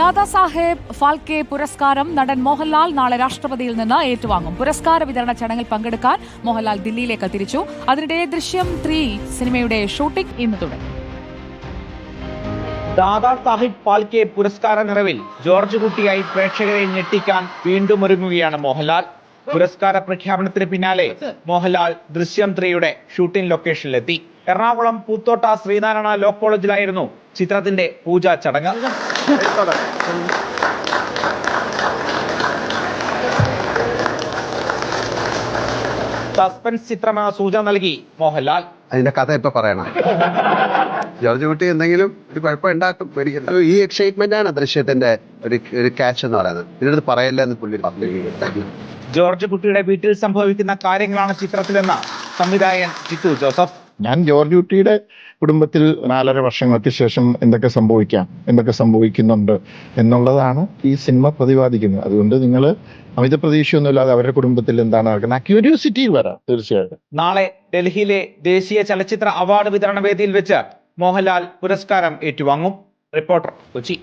ദാദാ സാഹേബ് ഫാൽക്കെ പുരസ്കാരം നടൻ മോഹൻലാൽ നാളെ രാഷ്ട്രപതിയിൽ നിന്ന് ഏറ്റുവാങ്ങും. പുരസ്കാര വിതരണ ചടങ്ങിൽ പങ്കെടുക്കാൻ മോഹൻലാൽ ദില്ലിയിലേക്ക് തിരിച്ചു. അതിനിടെ ദൃശ്യം ത്രീ സിനിമയുടെ ഷൂട്ടിംഗ് ഇന്ന് തുടങ്ങി. ദാദാ സാഹിബ് ഫാൽക്കെ പുരസ്കാര നിറവിൽ ജോർജ് കുട്ടിയായി പ്രേക്ഷകരെ ഞെട്ടിക്കാൻ വീണ്ടും ഒരുങ്ങുകയാണ് മോഹൻലാൽ. പുരസ്കാര പ്രഖ്യാപനത്തിന് പിന്നാലെ മോഹൻലാൽ ദൃശ്യം ത്രീയുടെ ഷൂട്ടിംഗ് ലൊക്കേഷനിലെത്തി. എറണാകുളം പൂത്തോട്ട ശ്രീനാരായണ ലോ കോളേജിലായിരുന്നു ചിത്രത്തിന്റെ പൂജാ ചടങ്ങ്. സസ്പെൻസ് ചിത്രമെന്ന സൂചന നൽകി മോഹൻലാൽ. അതിന്റെ കഥ ഇപ്പൊ പറയണം. ജോർജ് കുട്ടി എന്തെങ്കിലും ഒരു കുഴപ്പം ഉണ്ടാക്കും പേടിക്കണ്ട. ഈ എക്സൈറ്റ്മെന്റ് ആണ് ദൃശ്യത്തിന്റെ ഒരു ഒരു ക്യാച്ച് എന്ന് പറയുന്നത്. ഇതിനടുത്ത് പറയല്ല എന്ന് പുള്ളി പറഞ്ഞു ജോർജ് കുട്ടിയുടെ വീട്ടിൽ സംഭവിക്കുന്ന കാര്യങ്ങളാണ് ചിത്രത്തിലെന്ന സംവിധായകൻ ജിത്തു ജോസഫ്. ഞാൻ ജോർജ് കുട്ടിയുടെ കുടുംബത്തിൽ നാലര വർഷങ്ങൾക്ക് ശേഷം എന്തൊക്കെ സംഭവിക്കാം എന്തൊക്കെ സംഭവിക്കുന്നുണ്ട് എന്നുള്ളതാണ് ഈ സിനിമ പ്രതിപാദിക്കുന്നത്. അതുകൊണ്ട് നിങ്ങൾ അമിത പ്രതീക്ഷയൊന്നുമില്ലാതെ അവരുടെ കുടുംബത്തിൽ എന്താണ് നടക്കുന്നത്? ആ ക്യൂരിയോസിറ്റി വരാം തീർച്ചയായിട്ടും. നാളെ ഡൽഹിയിലെ ദേശീയ ചലച്ചിത്ര അവാർഡ് വിതരണ വേദിയിൽ വെച്ച് മോഹൻലാൽ പുരസ്കാരം ഏറ്റുവാങ്ങും. റിപ്പോർട്ടർ കൊച്ചി.